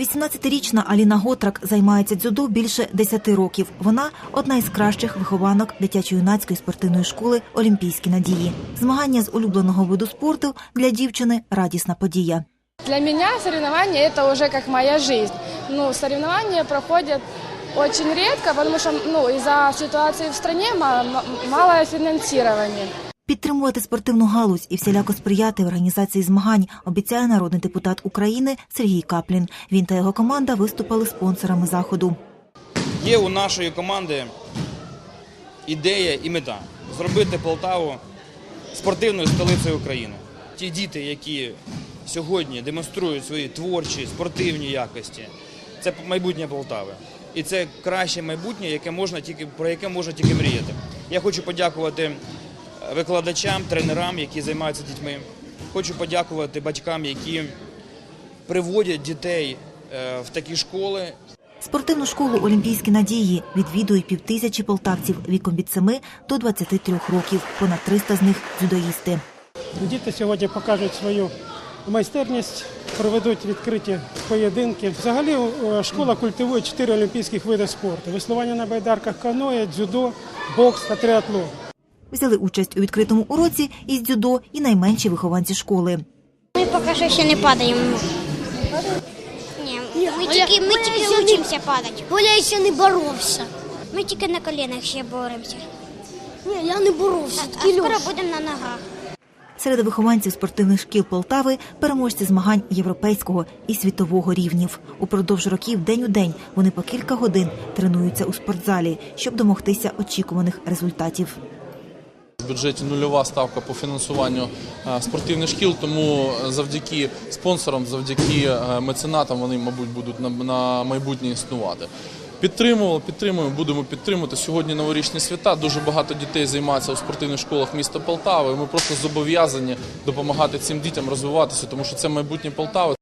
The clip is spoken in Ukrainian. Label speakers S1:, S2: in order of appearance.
S1: 18-річна Аліна Готрак займається дзюдо більше 10 років. Вона одна із кращих вихованок дитячо-юнацької спортивної школи Олімпійські надії. Змагання з улюбленого виду спорту для дівчини радісна подія.
S2: Для меня соревнования это уже как моя жизнь. Ну, соревнования проходят очень редко, потому что ну, из-за ситуации в стране ма- ма- малое финансирование.
S1: Підтримувати спортивну галузь і всіляко сприяти організації змагань обіцяє народний депутат України Сергій Каплін. Він та його команда виступили спонсорами заходу.
S3: Є у нашої команди ідея і мета зробити Полтаву спортивною столицею України. Ті діти, які сьогодні демонструють свої творчі, спортивні якості, це майбутнє Полтави. І це краще майбутнє, яке можна тільки про яке можна тільки мріяти. Я хочу подякувати викладачам, тренерам, які займаються дітьми. Хочу подякувати батькам, які приводять дітей е, в такі школи
S1: Спортивну школу Олімпійські надії відвідують півтисячі полтавців віком від 7 до 23 років. Понад 300 з них дзюдоїсти.
S4: Діти сьогодні покажуть свою майстерність, проведуть відкриті поєдинки. Взагалі е, школа культивує чотири олімпійських види спорту: веслування на байдарках, каноє, дзюдо, бокс та триатлон.
S1: Взяли участь у відкритому уроці із дзюдо і найменші вихованці школи.
S5: Ми поки що ще не падаємо. Ні, ми тільки, ми тільки вчимося падати.
S6: Оля ще не боровся.
S5: Ми тільки на колінах ще боремося.
S6: Ні, я не боровся.
S5: А скоро будемо на ногах.
S1: Серед вихованців спортивних шкіл Полтави переможці змагань європейського і світового рівнів. Упродовж років день у день вони по кілька годин тренуються у спортзалі, щоб домогтися очікуваних результатів.
S7: Бюджеті нульова ставка по фінансуванню е, спортивних шкіл, тому завдяки спонсорам, завдяки е, меценатам вони, мабуть, будуть на, майбутнє існувати. Підтримували, підтримуємо, будемо підтримувати. Сьогодні новорічні свята. Дуже багато дітей займаються у спортивних школах міста Полтави. Ми просто зобов'язані допомагати цим дітям розвиватися, тому що це майбутнє Полтави.